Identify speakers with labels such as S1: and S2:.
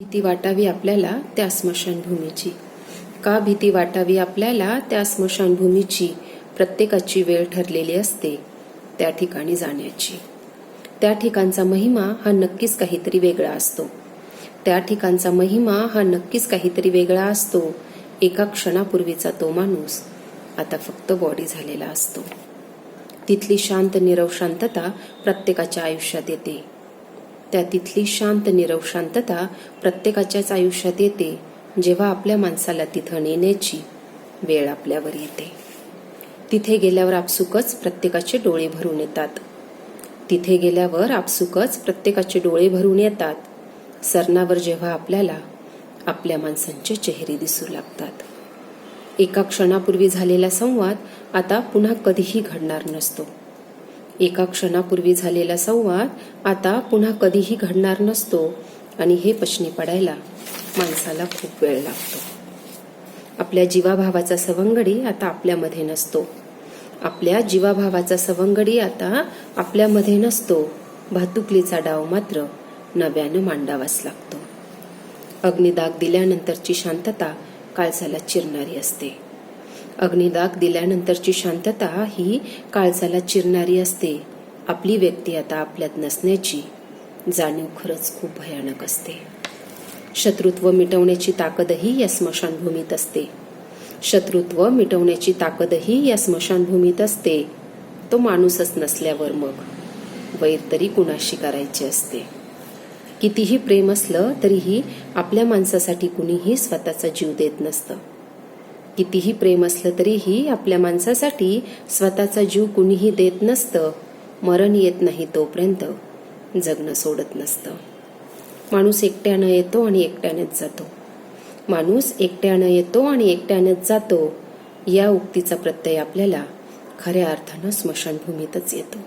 S1: भीती वाटावी आपल्याला त्या स्मशानभूमीची? का भीती वाटावी आपल्याला त्या स्मशानभूमीची? प्रत्येकाची वेळ ठरलेली असते त्या ठिकाणी जाण्याची. त्या ठिकाणचा महिमा हा नक्कीच काहीतरी वेगळा असतो. त्या ठिकाणचा महिमा हा नक्कीच काहीतरी वेगळा असतो. एका क्षणापूर्वीचा तो माणूस आता फक्त बॉडी झालेला असतो. तिथली शांत निरव शांतता प्रत्येकाच्या आयुष्यात येते. त्या तिथली शांत निरव शांतता प्रत्येकाच्याच आयुष्यात येते जेव्हा आपल्या माणसाला तिथं नेण्याची वेळ आपल्यावर येते. तिथे गेल्यावर आपसुकच प्रत्येकाचे डोळे भरून येतात. तिथे गेल्यावर आपसुकच प्रत्येकाचे डोळे भरून येतात. सरणावर जेव्हा आपल्याला आपल्या माणसांचे चेहरे दिसू लागतात. एका क्षणापूर्वी झालेला संवाद आता पुन्हा कधीही घडणार नसतो. एका क्षणापूर्वी झालेला संवाद आता पुन्हा कधीही घडणार नसतो आणि हे पचनी पडायला माणसाला खूप वेळ लागतो. आपल्या जीवाभावाचा सवंगडी आता आपल्यामध्ये नसतो. आपल्या जीवाभावाचा सवंगडी आता आपल्यामध्ये नसतो. भातुकलीचा डाव मात्र नव्यानं मांडावाच लागतो. अग्निदाग दिल्यानंतरची शांतता काळजाला चिरणारी असते. अग्निदाग दिल्यानंतरची शांतता ही काळजाला चिरणारी असते. आपली व्यक्ती आता आपल्यात नसण्याची जाणीव खरंच खूप भयानक असते. शत्रुत्व मिटवण्याची ताकदही या स्मशानभूमीत असते. शत्रुत्व मिटवण्याची ताकदही या स्मशानभूमीत असते. तो माणूसच नसल्यावर मग वैर तरी कुणाशी करायचे असते? कितीही प्रेम असलं तरीही आपल्या माणसासाठी कुणीही स्वतःचा जीव देत नसतं. कितीही प्रेम असलं तरीही आपल्या माणसासाठी स्वतःचा जीव कुणीही देत नसतं. मरण येत नाही तोपर्यंत. जगणं सोडत नसतं. माणूस एकट्यानं येतो आणि एकट्यानेच जातो. माणूस एकट्यानं येतो आणि एकट्यानेच जातो. या उक्तीचा प्रत्यय आपल्याला खऱ्या अर्थानं स्मशानभूमीतच येतो.